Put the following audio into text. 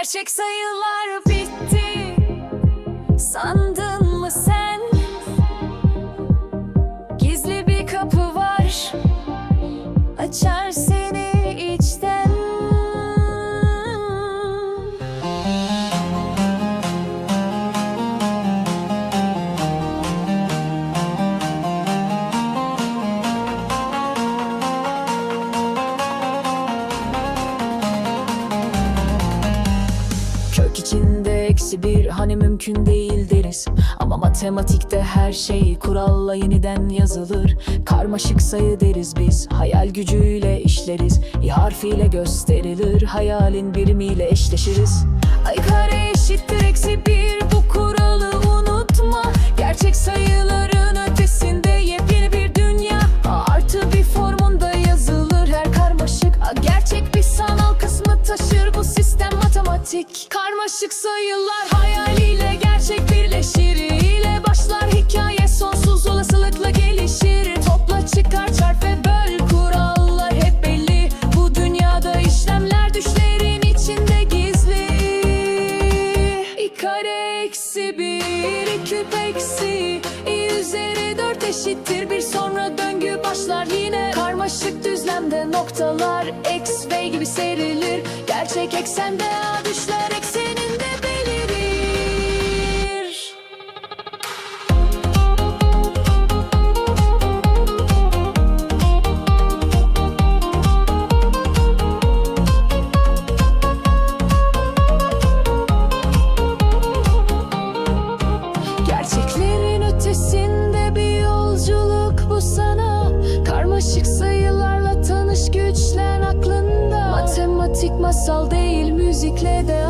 Gerçek sayılar bitti. Sandın mı sen? Gizli bir kapı var. Açar eksi bir hani mümkün değil deriz. Ama matematikte her şey kuralla yeniden yazılır. Karmaşık sayı deriz biz hayal gücüyle işleriz. İ harfiyle gösterilir hayalin birimiyle eşleşiriz. Ay kare eşittir eksi bir bu kuralı unutma. Gerçek sayıların ötesinde yepyeni bir dünya. A artı bir formunda yazılır her karmaşık. A gerçek bir sanal kısmı taşır bu sistem matematik Karmaşık sayılar hayaliyle gerçek birleşir. İle başlar hikaye sonsuz olasılıkla gelişir. Topla çıkar çarp ve böl kurallar hep belli. Bu dünyada işlemler düşlerin içinde gizli. İ kare eksi bir i küp eksi. İ üzeri dört eşittir. Bir sonra döngü başlar. Yine Karmaşık düzlemde noktalar x v gibi serilir. Gerçek eksende düşler eksi ötesinde bir yolculuk bu sana. Karmaşık sayılarla tanış güçlen aklında. Matematik masal değil müzikle de